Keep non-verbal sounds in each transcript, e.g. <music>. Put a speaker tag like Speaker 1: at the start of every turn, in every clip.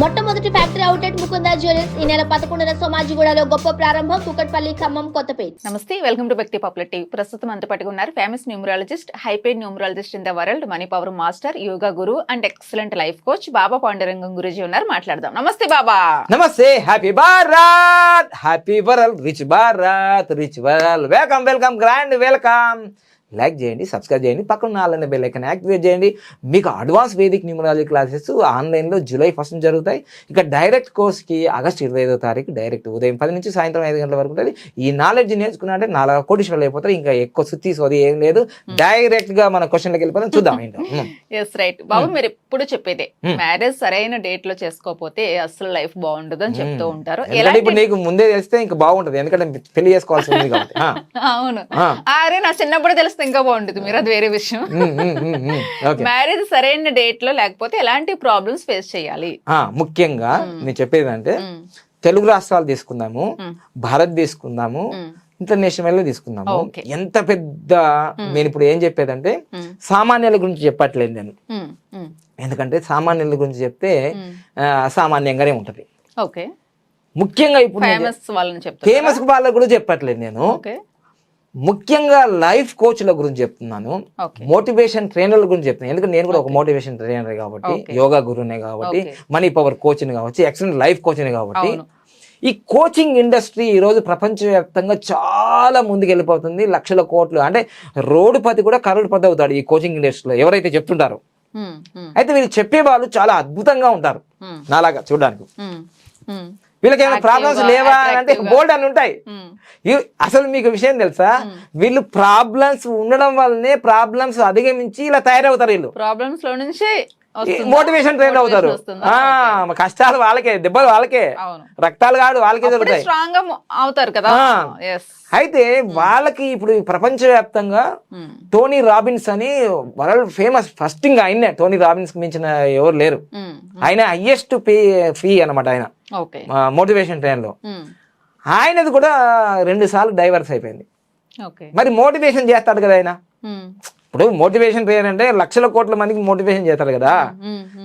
Speaker 1: మొట్టమొదటి factory outlet Mukunda jewellers ఈ నెల పదకొండున సోమాజిగూడలో గొప్ప ప్రారంభం కుకట్పల్లి ఖమ్మం కొత్తపేట.
Speaker 2: నమస్తే వెల్కమ్ టు వ్యక్తి పాపులర్ టీవీ. ప్రస్తుతం అంత పట్టుకు ఉన్నారు famous numerologist high paid numerologist in the world money power master yoga guru and excellent life coach Baba Pandurangam Guruji ఉన్నారు. మాట్లాడదాం. నమస్తే బాబా.
Speaker 3: నమస్తే happy Bharat happy world rich Bharat rich world welcome welcome grand welcome like చేయండి subscribe చేయండి. పక్కన నాలుగు bell icon activate చేయండి. మీకు అడ్వాన్స్ వేదిక్ న్యూమరాలజీ క్లాసెస్ ఆన్లైన్లో జూలై ఫస్ట్ నుంచి జరుగుతాయి. ఇక డైరెక్ట్ కోర్స్కి ఆగస్ట్ ఇరవై ఐదో తారీఖు డైరెక్ట్ ఉదయం పది నుంచి సాయంత్రం ఐదు గంటల వరకు ఉంటుంది ఈ నాలెడ్జ్ నేర్చుకున్నారంటే నాలుగు కోటీశ్వరులు అయిపోతారు. ఇంకా ఎక్కువ సుత్తి సోది ఏం లేదు. డైరెక్ట్గా మన క్వశ్చన్లోకి వెళ్ళిపోతాం చూద్దాం. <laughs>
Speaker 2: ఎస్ రైట్ బాబు మీరు ఎప్పుడు చెప్పేదే.
Speaker 3: Hmm.
Speaker 2: మ్యారేజ్ సరైన డేట్లో చేసుకోకపోతే అసలు లైఫ్ బాగుండదు అని చెప్తూ ఉంటారు.
Speaker 3: ఇప్పుడు నీకు ముందే తెలిస్తే ఇంకా బాగుంటుంది. ఎందుకంటే పెళ్ళి చేసుకోవాల్సి ఉంది కాబట్టి. <laughs>
Speaker 2: అవును. అరే నా చిన్నప్పుడు తెలిస్తే ఇంకా బాగుంటుంది. మీరు అది వేరే విషయం. మ్యారేజ్ <laughs> సరైన డేట్లో లేకపోతే ఎలాంటి ప్రాబ్లమ్స్ ఫేస్ చేయాలి?
Speaker 3: ముఖ్యంగా నేను చెప్పేది అంటే తెలుగు రాష్ట్రాలు తీసుకుందాము భారత్ తీసుకుందాము ఇంటర్నేషనల్ తీసుకుందాము. ఎంత పెద్ద నేను ఇప్పుడు ఏం చెప్పేదంటే సామాన్యుల గురించి చెప్పట్లేదు నేను. ఎందుకంటే సామాన్యుల గురించి చెప్తే అసామాన్యంగానే ఉంటది. ముఖ్యంగా ఇప్పుడు
Speaker 2: ఫేమస్ వాళ్ళని చెప్తారు?
Speaker 3: ఫేమస్ వాళ్ళ గురించి చెప్పట్లేదు నేను. ముఖ్యంగా లైఫ్ కోచ్ల గురించి చెప్తున్నాను. మోటివేషన్ ట్రైనర్ల గురించి చెప్తున్నాను. ఎందుకంటే నేను కూడా ఒక మోటివేషన్ ట్రైనర్ కాబట్టి. యోగా గురువునే కాబట్టి. మనీ పవర్ కోచ్ని కావచ్చు ఎక్సలెంట్ లైఫ్ కోచ్ని కాబట్టి ఈ కోచింగ్ ఇండస్ట్రీ ఈరోజు ప్రపంచవ్యాప్తంగా చాలా ముందుకు వెళ్ళిపోతుంది. లక్షల కోట్లు అంటే రోడ్డుపతి కూడా కరోడ్పతి అవుతాడు ఈ కోచింగ్ ఇండస్ట్రీలో ఎవరైతే చెప్తుంటారో. అయితే వీళ్ళు చెప్పే వాళ్ళు చాలా అద్భుతంగా ఉంటారు. నాలాగా చూడడానికి. వీళ్ళకి ఏమైనా ప్రాబ్లమ్స్ లేవా అంటే. బోల్డ్ అని ఉంటాయి అసలు మీకు విషయం తెలుసా? వీళ్ళు ప్రాబ్లమ్స్ ఉండడం వల్లనే ప్రాబ్లమ్స్ అధిగమించి ఇలా తయారవుతారు వీళ్ళు.
Speaker 2: ప్రాబ్లమ్స్లో నుంచి?
Speaker 3: మోటివేషన్ ట్రైన్ అవుతారు. కష్టాలు వాళ్ళకే దెబ్బలు వాళ్ళకే రక్తాలు కాడు వాళ్ళకే దొరుకుతాయి.
Speaker 2: స్ట్రాంగ్ అవుతారు కదా.
Speaker 3: అయితే వాళ్ళకి ఇప్పుడు ప్రపంచవ్యాప్తంగా టోనీ రాబిన్స్ అని వరల్డ్ ఫేమస్ ఫస్ట్ ఇంకా ఆయనే టోనీ రాబిన్స్ మించిన ఎవరు లేరు. ఆయన హయ్యెస్ట్ పే ఫీ అనమాట ఆయన. మోటివేషన్ ట్రైన్లో.
Speaker 2: ఉమ్,
Speaker 3: ఆయనది కూడా రెండు సార్లు డైవర్స్ అయిపోయింది. మరి మోటివేషన్ చేస్తాడు కదా ఆయన? ఇప్పుడు మోటివేషన్ ట్రైనర్ అంటే లక్షల కోట్ల మందికి మోటివేషన్ చేస్తాడు కదా.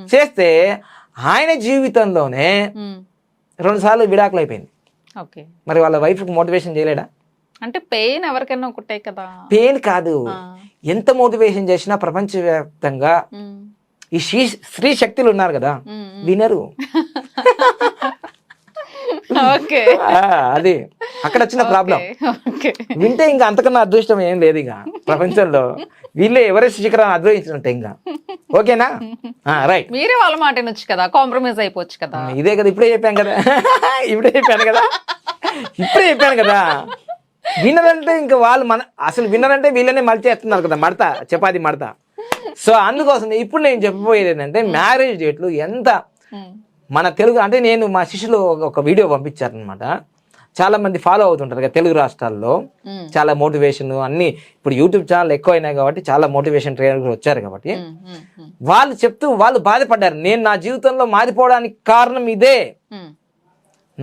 Speaker 3: చేస్తే ఆయన జీవితంలోనే
Speaker 2: ఉమ్,
Speaker 3: రెండు సార్లు విడాకులు అయిపోయింది. మరి వాళ్ళ వైఫ్కి మోటివేషన్ చేయలేడా?
Speaker 2: అంటే పెయిన్ ఎవరికైనా ఒకటే కదా.
Speaker 3: పెయిన్ కాదు. ఎంత మోటివేషన్ చేసినా ప్రపంచవ్యాప్తంగా ఈ శ్రీ స్త్రీ శక్తులు ఉన్నారు కదా. వినరు. <laughs>
Speaker 2: ఓకే.
Speaker 3: అది. అక్కడ వచ్చిన ప్రాబ్లం. వింటే ఇంకా అంతకన్నా అదృష్టం ఏం లేదు ఇక ప్రపంచంలో. వీళ్ళే ఎవరెస్ట్ శిఖరాన్ని అద్రోహించినట్టే ఇంకా. ఓకేనా? <laughs> రైట్
Speaker 2: మీరే వాళ్ళ మాట వినొచ్చు కదా కాంప్రమైజ్ అయిపోవచ్చు కదా.
Speaker 3: ఇదే కదా <laughs> ఇప్పుడే చెప్పాను కదా. ఇప్పుడే చెప్పాను కదా. ఇప్పుడే చెప్పాను కదా. విన్నరంటే ఇంకా వాళ్ళు మన అసలు విన్నరంటే వీళ్ళనే మలిచేస్తున్నారు కదా మడత చపాతి మడత. సో అందుకోసం ఇప్పుడు నేను చెప్పబోయేది ఏంటంటే మ్యారేజ్ డేట్లు ఎంత
Speaker 2: ఉమ్,
Speaker 3: మన తెలుగు అంటే నేను మా శిష్యులు ఒక- ఒక వీడియో పంపించారనమాట చాలా మంది ఫాలో అవుతుంటారు కదా తెలుగు రాష్ట్రాల్లో. చాలా మోటివేషన్ అన్ని ఇప్పుడు యూట్యూబ్ ఛానల్ ఎక్కువ అయినాయి కాబట్టి చాలా మోటివేషన్ ట్రైనర్ వచ్చారు కాబట్టి వాళ్ళు చెప్తూ వాళ్ళు బాధపడ్డారు. నేను నా జీవితంలో మారిపోవడానికి కారణం ఇదే.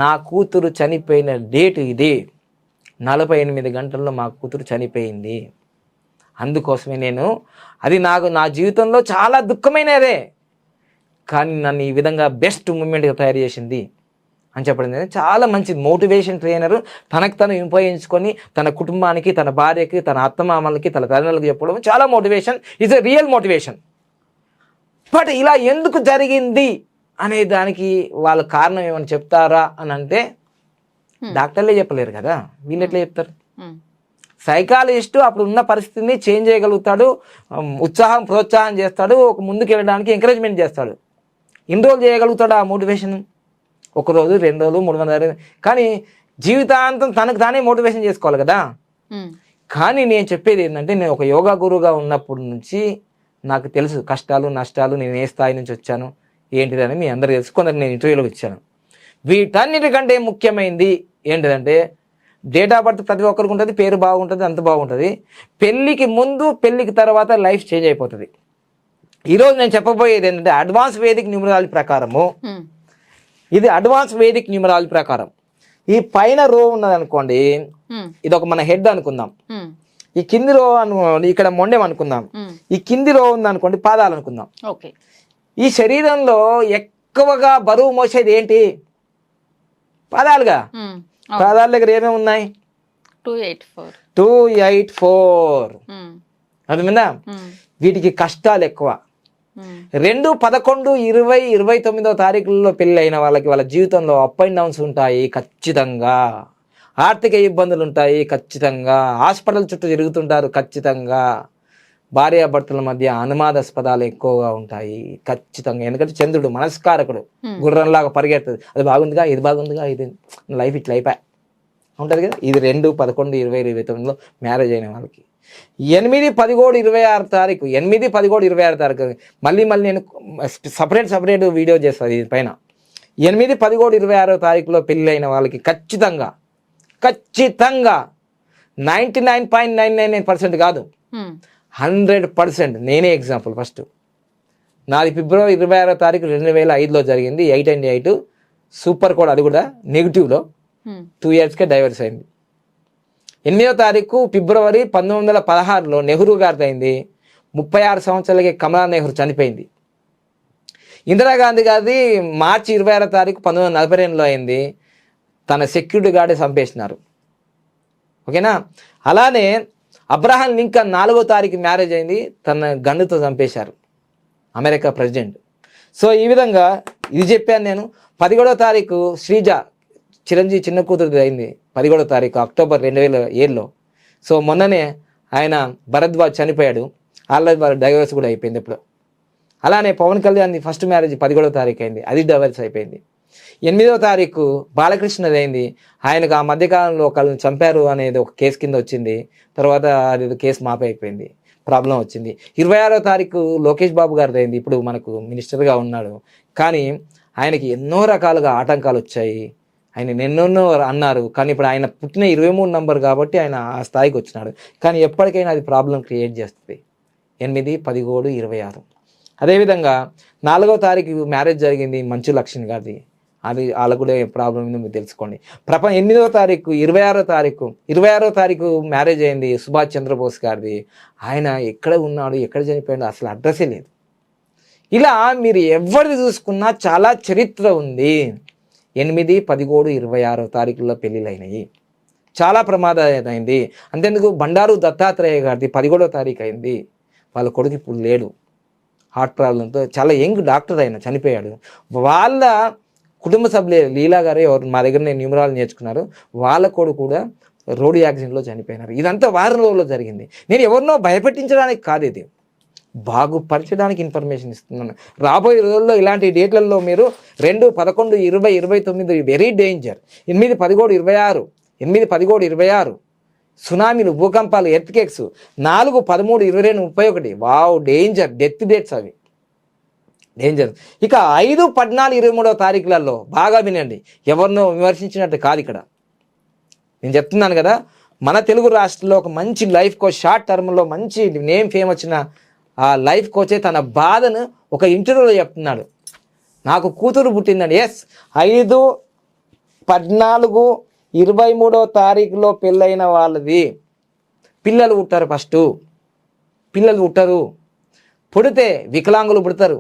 Speaker 3: నా కూతురు చనిపోయిన డేట్ ఇది. నలభై ఎనిమిది గంటల్లో మా కూతురు చనిపోయింది. అందుకోసమే నేను అది నాకు నా జీవితంలో చాలా దుఃఖమైనదే. కానీ నన్ను ఈ విధంగా బెస్ట్ మూమెంట్గా తయారు చేసింది అని చెప్పడం జరిగింది. చాలా మంచి మోటివేషన్ ట్రైనర్. తనకు తను ఉపయోగించుకొని తన కుటుంబానికి తన భార్యకి తన అత్తమామలకి తన తల్లిదండ్రులకు చెప్పడం చాలా motivation. Is a real motivation but ఇలా ఎందుకు జరిగింది అనే దానికి వాళ్ళ కారణం ఏమైనా చెప్తారా అని అంటే. డాక్టర్లే చెప్పలేరు కదా. వీళ్ళు ఎట్లా చెప్తారు? సైకాలజిస్ట్ అప్పుడు ఉన్న పరిస్థితిని చేంజ్ చేయగలుగుతాడు. ఉత్సాహం ప్రోత్సాహం చేస్తాడు. ఒక ముందుకు వెళ్ళడానికి ఎంకరేజ్మెంట్ చేస్తాడు. ఇన్ని రోజులు చేయగలుగుతాడు ఆ మోటివేషన్ ఒక రోజు రెండు రోజులు మూడు వందల కానీ జీవితాంతం తనకు తానే మోటివేషన్ చేసుకోవాలి కదా. కానీ నేను చెప్పేది ఏంటంటే నేను ఒక యోగా గురువుగా ఉన్నప్పటి నుంచి నాకు తెలుసు కష్టాలు నష్టాలు నేను ఏ స్థాయి నుంచి వచ్చాను ఏంటిదని మీ అందరూ తెలుసు కొందరు నేను ఇంటర్వ్యూలోకి ఇచ్చాను. వీటన్నిటికంటే ముఖ్యమైనది ఏంటిదంటే డేట్ ఆఫ్ బర్త్ ప్రతి ఒక్కరికి ఉంటుంది పేరు బాగుంటుంది అంత బాగుంటుంది. పెళ్ళికి ముందు పెళ్ళికి తర్వాత లైఫ్ చేంజ్ అయిపోతుంది. ఈరోజు నేను చెప్పబోయేది ఏంటంటే అడ్వాన్స్ వేదిక్ న్యూమరాలజీ ప్రకారము ఇది అడ్వాన్స్ వేదిక్ న్యూమరాలజీ ప్రకారం. ఈ పైన రో ఉన్నదనుకోండి
Speaker 2: ఉమ్,
Speaker 3: ఇది ఒక మన హెడ్ అనుకుందాం. ఈ కింది రో అనుకోండి ఇక్కడ మొండెం అనుకుందాం. ఈ కింది రో ఉంది అనుకోండి పాదాలు అనుకుందాం.
Speaker 2: ఓకే.
Speaker 3: ఈ శరీరంలో ఎక్కువగా బరువు మోసేది ఏంటి? పాదాలుగా. పాదాల దగ్గర ఏమేమి ఉన్నాయి?
Speaker 2: Two eight four.
Speaker 3: అర్థమైందా? వీటికి కష్టాలు ఎక్కువ. రెండు పదకొండు ఇరవై ఇరవై తొమ్మిదో తారీఖులలో పెళ్ళి అయిన వాళ్ళకి వాళ్ళ జీవితంలో అప్ అండ్ డౌన్స్ ఉంటాయి ఖచ్చితంగా. ఆర్థిక ఇబ్బందులు ఉంటాయి ఖచ్చితంగా. హాస్పిటల్ చుట్టూ తిరుగుతుంటారు ఖచ్చితంగా. భార్యాభర్తల మధ్య అనుమాదాస్పదాలు ఎక్కువగా ఉంటాయి ఖచ్చితంగా. ఎందుకంటే చంద్రుడు మనస్కారకుడు. గుర్రంలాగా పరిగెడుతుంది. అది బాగుందిగా ఇది బాగుందిగా ఇది లైఫ్ ఇట్లా అయిపోయా. ఉంటుంది కదా? ఇది రెండు పదకొండు ఇరవై ఇరవై తొమ్మిదిలో మ్యారేజ్ అయిన వాళ్ళకి. ఎనిమిది పదిహేడు ఇరవై ఆరు తారీఖు. ఎనిమిది పదిహేడు ఇరవై ఆరు తారీఖు. మళ్ళీ మళ్ళీ నేను సపరేట్ సపరేట్ వీడియో చేస్తాను దీని పైన. ఎనిమిది పదిహేడు ఇరవై ఆరో తారీఖులో పెళ్ళి అయిన వాళ్ళకి ఖచ్చితంగా ఖచ్చితంగా ninety nine point nine nine nine percent కాదు. హండ్రెడ్ పర్సెంట్ నేనే ఎగ్జాంపుల్ ఫస్ట్. నాది ఫిబ్రవరి ఇరవై ఆరో తారీఖు రెండు వేల ఐదులో జరిగింది. Eight and eight. Super code అది కూడా నెగిటివ్లో టూ ఇయర్స్కే డైవర్స్ అయింది. ఎనిమిదో తారీఖు ఫిబ్రవరి పంతొమ్మిది వందల పదహారులో నెహ్రూ గారిదైంది. అయింది ముప్పై ఆరు సంవత్సరాలకి కమలా నెహ్రూ చనిపోయింది. ఇందిరాగాంధీ గారిది మార్చి ఇరవై ఆరో తారీఖు పంతొమ్మిది వందల నలభై రెండులో అయింది. తన సెక్యూరిటీ గార్డే చంపేసినారు. ఓకేనా? అలానే అబ్రహాం లింకన్ నాలుగో తారీఖు మ్యారేజ్ అయింది. తన గన్నుతో చంపేశారు. America president. సో ఈ విధంగా ఇది చెప్పాను నేను. పదిహేడో తారీఖు శ్రీజ చిరంజీవి చిన్న కూతురు అయింది పదిహేడో తారీఖు అక్టోబర్ రెండు వేల ఏడులో. సో మొన్ననే ఆయన భరద్వాజ్ చనిపోయాడు. ఆల్రెడీ వాళ్ళ డైవర్స్ కూడా అయిపోయింది ఇప్పుడు. అలానే పవన్ కళ్యాణ్ ఫస్ట్ మ్యారేజ్ పదిహేడో తారీఖు అయింది. అది డైవర్స్ అయిపోయింది. ఎనిమిదవ తారీఖు బాలకృష్ణది అయింది. ఆయనకు ఆ మధ్యకాలంలో ఒకళ్ళని చంపారు అనేది ఒక కేసు కింద వచ్చింది. తర్వాత అది కేసు మాపై అయిపోయింది. ప్రాబ్లం వచ్చింది. ఇరవై ఆరో తారీఖు లోకేష్ బాబు గారిది అయింది. ఇప్పుడు మనకు మినిస్టర్గా ఉన్నాడు. కానీ ఆయనకి ఎన్నో రకాలుగా ఆటంకాలు వచ్చాయి. ఆయన ఎన్నెన్నో అన్నారు. కానీ ఇప్పుడు ఆయన పుట్టిన ఇరవై మూడు నంబర్ కాబట్టి ఆయన ఆ స్థాయికి వచ్చినాడు. కానీ ఎప్పటికైనా అది ప్రాబ్లం క్రియేట్ చేస్తుంది. ఎనిమిది పదిహేడు ఇరవై ఆరు. అదేవిధంగా నాలుగో తారీఖు మ్యారేజ్ జరిగింది మంచు లక్ష్మి గారిది. అది వాళ్ళకు కూడా ప్రాబ్లం ఉందో మీరు తెలుసుకోండి. ప్రపంచ ఎనిమిదవ తారీఖు ఇరవై ఆరో తారీఖు ఇరవై ఆరో తారీఖు మ్యారేజ్ అయింది సుభాష్ చంద్రబోస్ గారిది. ఆయన ఎక్కడ ఉన్నాడు ఎక్కడ చనిపోయాడు అసలు అడ్రస్సే లేదు. ఇలా మీరు ఎవరిది చూసుకున్నా చాలా చరిత్ర ఉంది. ఎనిమిది పదిహేడు ఇరవై ఆరో తారీఖుల్లో పెళ్ళిళ్ళైనాయి చాలా ప్రమాదమైంది. అంతేందుకు బండారు దత్తాత్రేయ గారిది పదిహేడో తారీఖు అయింది. వాళ్ళ కొడుకు ఇప్పుడు లేడు. హార్ట్ ప్రాబ్లంతో చాలా యంగ్ డాక్టర్ అయిన చనిపోయాడు. వాళ్ళ కుటుంబ సభ్యులే లీలా గారు ఎవరు మా దగ్గర నేను న్యూమరాలు నేర్చుకున్నారు. వాళ్ళ కొడుకు కూడా రోడ్డు యాక్సిడెంట్లో చనిపోయినారు. ఇదంతా వారం రోజుల్లో జరిగింది. నేను ఎవరినో భయపెట్టించడానికి కాదు ఇది. బాగుపరచడానికి ఇన్ఫర్మేషన్ ఇస్తున్నాను. రాబోయే రోజుల్లో ఇలాంటి డేట్లలో మీరు రెండు పదకొండు ఇరవై ఇరవై తొమ్మిది వెరీ డేంజర్ ఎనిమిది పదిహేడు ఇరవై ఆరు ఎనిమిది పదిహేడు ఇరవై ఆరు సునామీలు భూకంపాలు ఎర్త్కేక్స్ నాలుగు పదమూడు ఇరవై రెండు ముప్పై ఒకటి. వావ్ డేంజర్ డెత్ డేట్స్ అవి. డేంజర్ ఇక ఐదు పద్నాలుగు ఇరవై మూడవ తారీఖులలో బాగా వినండి. ఎవరినో విమర్శించినట్టు కాదు ఇక్కడ. నేను చెప్తున్నాను కదా మన తెలుగు రాష్ట్రంలో ఒక మంచి లైఫ్ కోచ్ షార్ట్ టర్మ్లో మంచి నేమ్ ఫేమ్ వచ్చిన ఆ లైఫ్ కోచే తన బాధను ఒక ఇంటర్వ్యూలో చెప్తున్నాడు. నాకు కూతురు పుట్టిందండి. ఎస్ ఐదు పద్నాలుగు ఇరవై మూడో తారీఖులో పెళ్ళైన వాళ్ళది. పిల్లలు పుట్టారు ఫస్ట్. పిల్లలు పుట్టరు. పుడితే వికలాంగులు పుడతారు.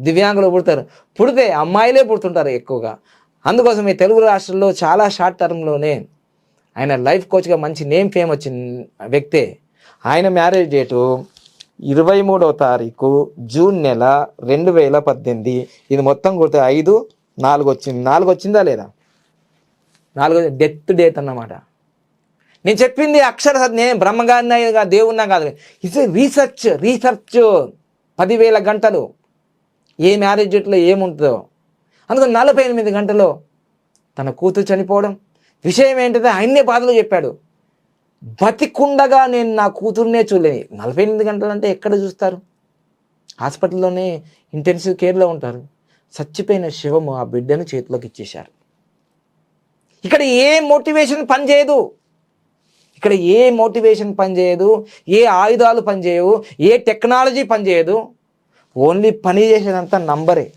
Speaker 3: దివ్యాంగులు పుడతారు. పుడితే అమ్మాయిలే పుడుతుంటారు ఎక్కువగా. అందుకోసం ఈ తెలుగు రాష్ట్రంలో చాలా షార్ట్ టర్మ్లోనే ఆయన లైఫ్ కోచ్గా మంచి నేమ్ ఫేమ్ వచ్చిన వ్యక్తే. ఆయన మ్యారేజ్ డేటు ఇరవై మూడో తారీఖు జూన్ నెల రెండు వేల పద్దెనిమిది. ఇది మొత్తం కొడితే ఐదు నాలుగు వచ్చింది. నాలుగు వచ్చిందా లేదా? నాలుగు డెత్ డేట్ అన్నమాట. నేను చెప్పింది అక్షర నేను బ్రహ్మగారిన దేవున్నా కాదు ఇట్స్ రీసెర్చ్ రీసెర్చ్ పదివేల గంటలు ఏ మ్యారేజ్ డేట్లో ఏముంటుందో. అందుకని నలభై ఎనిమిది గంటలో తన కూతురు చనిపోవడం. విషయం ఏంటంటే ఆయన్నే బాధలు చెప్పాడు. బతికుండగా నేను నా కూతురునే చూడలేని నలభై ఎనిమిది గంటలు అంటే ఎక్కడ చూస్తారు? హాస్పిటల్లోనే ఇంటెన్సివ్ కేర్లో ఉంటారు. చచ్చిపోయిన శివము ఆ బిడ్డను చేతిలోకి ఇచ్చేశారు. ఇక్కడ ఏ మోటివేషన్ పనిచేయదు ఇక్కడ ఏ మోటివేషన్ పనిచేయదు ఏ ఆయుధాలు పనిచేయవు ఏ టెక్నాలజీ పనిచేయదు ఓన్లీ పని చేసేదంతా నంబరే.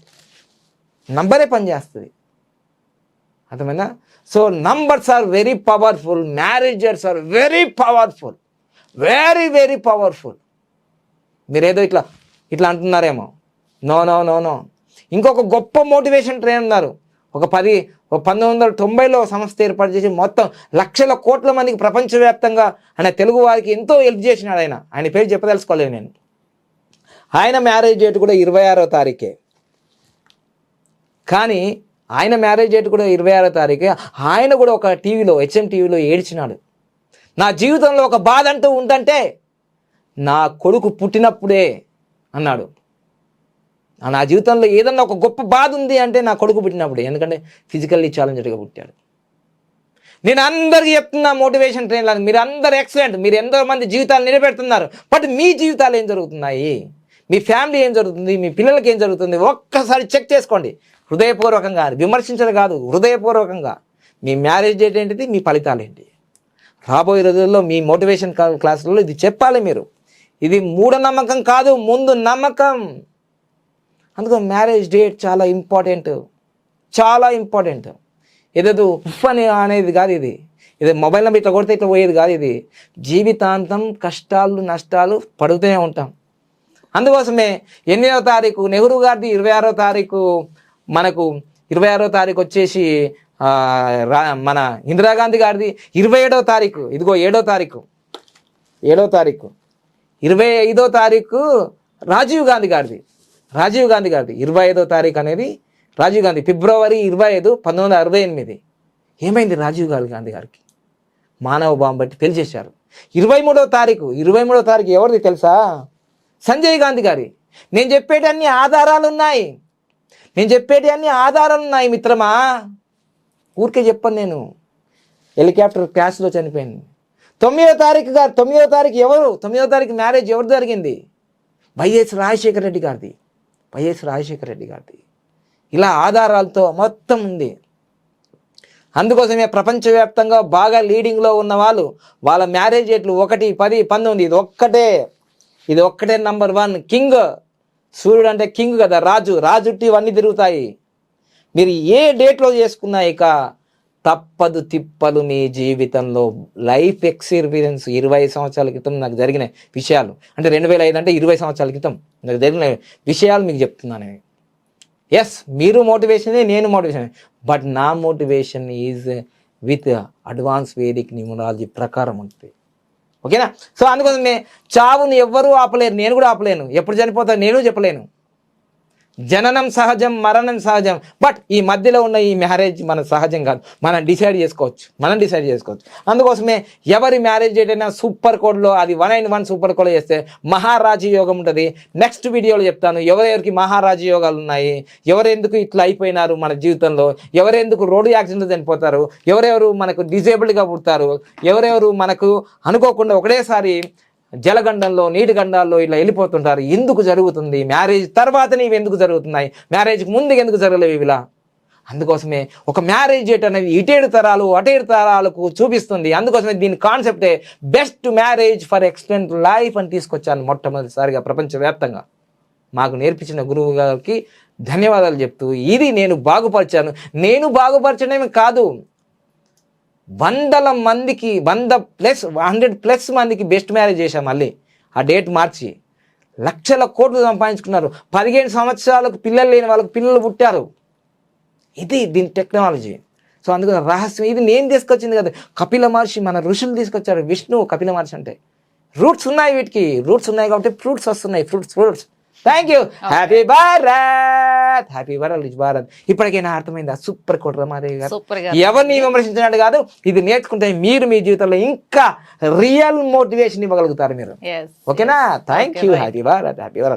Speaker 3: నంబరే పనిచేస్తుంది అర్థమైందా? So numbers are very powerful marriages are very powerful very very powerful మీరేదో ఇట్లా ఇట్లా అంటున్నారేమో. నో నో నో నో ఇంకొక గొప్ప మోటివేషన్ ట్రైన్ ఉన్నారు. ఒక పది ఒక పంతొమ్మిది వందల తొంభైలో సంస్థ ఏర్పాటు చేసి మొత్తం లక్షల కోట్ల మందికి ప్రపంచవ్యాప్తంగా ఆయన తెలుగు వారికి ఎంతో హెల్ప్ చేసినాడు ఆయన. ఆయన పేరు చెప్పదలుచుకోలేదు నేను. ఆయన మ్యారేజ్ డేట్ కూడా ఇరవై ఆరో తారీఖే. కానీ ఆయన మ్యారేజ్ డేట్ కూడా ఇరవై ఆరో తారీఖు. ఆయన కూడా ఒక టీవీలో హెచ్ఎం టీవీలో ఏడ్చినాడు. నా జీవితంలో ఒక బాధ అంటూ ఉందంటే నా కొడుకు పుట్టినప్పుడే అన్నాడు. నా జీవితంలో ఏదన్నా ఒక గొప్ప బాధ ఉంది అంటే నా కొడుకు పుట్టినప్పుడే. ఎందుకంటే ఫిజికల్లీ ఛాలెంజ్డ్గా పుట్టాడు. నేను అందరికీ చెప్తున్నా మోటివేషన్ ట్రైనర్ మీరు అందరు ఎక్సలెంట్ మీరు ఎంతో మంది జీవితాలు నిలబెడుతున్నారు బట్ మీ జీవితాలు ఏం జరుగుతున్నాయి? మీ ఫ్యామిలీ ఏం జరుగుతుంది? మీ పిల్లలకి ఏం జరుగుతుంది? ఒక్కసారి చెక్ చేసుకోండి. హృదయపూర్వకంగా విమర్శించడం కాదు హృదయపూర్వకంగా. మీ మ్యారేజ్ డేట్ ఏంటిది? మీ ఫలితాలు ఏంటి? రాబోయే రోజుల్లో మీ మోటివేషన్ క్లా- క్లాసులలో ఇది చెప్పాలి మీరు. ఇది మూఢనమ్మకం కాదు ముందు నమ్మకం. అందుకని మ్యారేజ్ డేట్ చాలా ఇంపార్టెంట్. చాలా ఇంపార్టెంట్. ఏదేదో ఉఫ్ అని అనేది కాదు ఇది. ఇది మొబైల్ నెంబర్ ఇట్లా కొడితే ఇట్లా పోయేది కాదు ఇది. జీవితాంతం కష్టాలు నష్టాలు పడుతూనే ఉంటాం. అందుకోసమే ఎనిమిదవ తారీఖు నెహ్రూ గారిది ఇరవై ఆరో తారీఖు. మనకు ఇరవై ఆరో తారీఖు వచ్చేసి రా మన ఇందిరాగాంధీ గారిది ఇరవై ఏడో తారీఖు. ఇదిగో ఏడో తారీఖు. ఏడో తారీఖు. ఇరవై ఐదో తారీఖు రాజీవ్ గాంధీ గారిది. రాజీవ్ గాంధీ గారిది. ఇరవై ఐదో తారీఖు అనేది రాజీవ్ గాంధీ. ఫిబ్రవరి ఇరవై ఐదు పంతొమ్మిది వందల అరవై ఎనిమిది. ఏమైంది రాజీవ్ గాంధీ గాంధీ గారికి? మానవ బాంబు బట్టి తెలిసేశారు ఇరవై మూడో తారీఖు. ఇరవై మూడో తారీఖు ఎవరిది తెలుసా? సంజయ్ గాంధీ గారి. నేను చెప్పేటన్ని ఆధారాలు ఉన్నాయి నేను చెప్పేటి అన్ని ఆధారాలు ఉన్నాయి మిత్రమా? ఊరికే చెప్పను నేను. హెలికాప్టర్ క్రాష్లో చనిపోయింది. తొమ్మిదో తారీఖు గారు తొమ్మిదో తారీఖు ఎవరు? తొమ్మిదో తారీఖు మ్యారేజ్ ఎవరు జరిగింది? వైఎస్ రాజశేఖర రెడ్డి గారిది. వైఎస్ రాజశేఖర రెడ్డి గారిది. ఇలా ఆధారాలతో మొత్తం ఉంది. అందుకోసమే ప్రపంచవ్యాప్తంగా బాగా లీడింగ్లో ఉన్న వాళ్ళు వాళ్ళ మ్యారేజ్ ఎట్లు ఒకటి పది పంతొమ్మిది ఇది ఒక్కటే. ఇది ఒక్కటే నంబర్ వన్ కింగ్. సూర్యుడు అంటే కింగ్ కదా రాజు. రాజుట్టి ఇవన్నీ తిరుగుతాయి. మీరు ఏ డేట్లో చేసుకున్నా ఇక తప్పదు తిప్పలు మీ జీవితంలో. లైఫ్ ఎక్స్పీరియన్స్ ఇరవై సంవత్సరాల క్రితం నాకు జరిగిన విషయాలు. అంటే రెండు వేల ఐదు అంటే ఇరవై సంవత్సరాల క్రితం నాకు జరిగిన విషయాలు మీకు చెప్తున్నాను. ఎస్ మీరు మోటివేషనే నేను మోటివేషన్. బట్ నా motivation is with advance Vedic numerology ప్రకారం ఉంటుంది ఓకేనా? సో అందుకోసమే చావుని ఎవ్వరూ ఆపలేరు నేను కూడా ఆపలేను. ఎప్పుడు చనిపోతా నేను చెప్పలేను. జననం సహజం మరణం సహజం. బట్ ఈ మధ్యలో ఉన్న ఈ మ్యారేజ్ మన సహజం కాదు. మనం డిసైడ్ చేసుకోవచ్చు. మనం డిసైడ్ చేసుకోవచ్చు. అందుకోసమే ఎవరి మ్యారేజ్ ఏదైనా అయినా సూపర్ కోడ్లో అది వన్ అండ్ వన్ సూపర్ కోడ్లో చేస్తే మహారాజు యోగం ఉంటుంది. నెక్స్ట్ వీడియోలో చెప్తాను. ఎవరెవరికి మహారాజు యోగాలు ఉన్నాయి? ఎవరెందుకు ఇట్లా అయిపోయినారు మన జీవితంలో? ఎవరెందుకు రోడ్డు యాక్సిడెంట్ చనిపోతారు? ఎవరెవరు మనకు డిజేబుల్డ్గా పుడతారు? ఎవరెవరు మనకు అనుకోకుండా ఒకటేసారి జలగండంలో నీటి గండాల్లో ఇలా వెళ్ళిపోతుంటారు. ఎందుకు జరుగుతుంది? మ్యారేజ్ తర్వాత నీవి ఎందుకు జరుగుతున్నాయి? మ్యారేజ్కి ముందు ఎందుకు జరగలేవు ఇవిలా అందుకోసమే ఒక మ్యారేజ్ డేట్ అనేది ఇటేడు తరాలు అటేడు తరాలకు చూపిస్తుంది. అందుకోసమే దీని కాన్సెప్టే best marriage for excellent life అని తీసుకొచ్చాను మొట్టమొదటిసారిగా ప్రపంచవ్యాప్తంగా. మాకు నేర్పించిన గురువు గారికి ధన్యవాదాలు చెప్తూ ఇది నేను బాగుపరిచాను. నేను బాగుపరచడమే కాదు. వందల మందికి వంద ప్లస్ హండ్రెడ్ ప్లస్ మందికి బెస్ట్ మ్యారేజ్ చేశాం మళ్ళీ. ఆ డేట్ మార్చి. లక్షల కోట్లు సంపాదించుకున్నారు. పదిహేను సంవత్సరాలకు పిల్లలు లేని వాళ్ళకి పిల్లలు పుట్టారు. ఇది దీని టెక్నాలజీ. సో అందుకని రహస్యం. ఇది నేను తీసుకొచ్చింది కదా. కపిల మహర్షి మన ఋషులు తీసుకొచ్చారు. విష్ణువు కపిల మహర్షి అంటే. రూట్స్ ఉన్నాయి వీటికి. రూట్స్ ఉన్నాయి కాబట్టి ఫ్రూట్స్ వస్తున్నాయి. Fruits fruits. Thank you happy Bharat happy Bharat rich Bharat ఇప్పటికైనా అర్థమైందా? సూపర్ కోట రమాదేవి గారు. ఎవరిని విమర్శించినట్టు కాదు ఇది నేర్చుకుంటే మీరు మీ జీవితంలో ఇంకా రియల్ మోటివేషన్ ఇవ్వగలుగుతారు మీరు.
Speaker 2: Yes.
Speaker 3: ఓకేనా thank you. Happy Bharat happy Bharat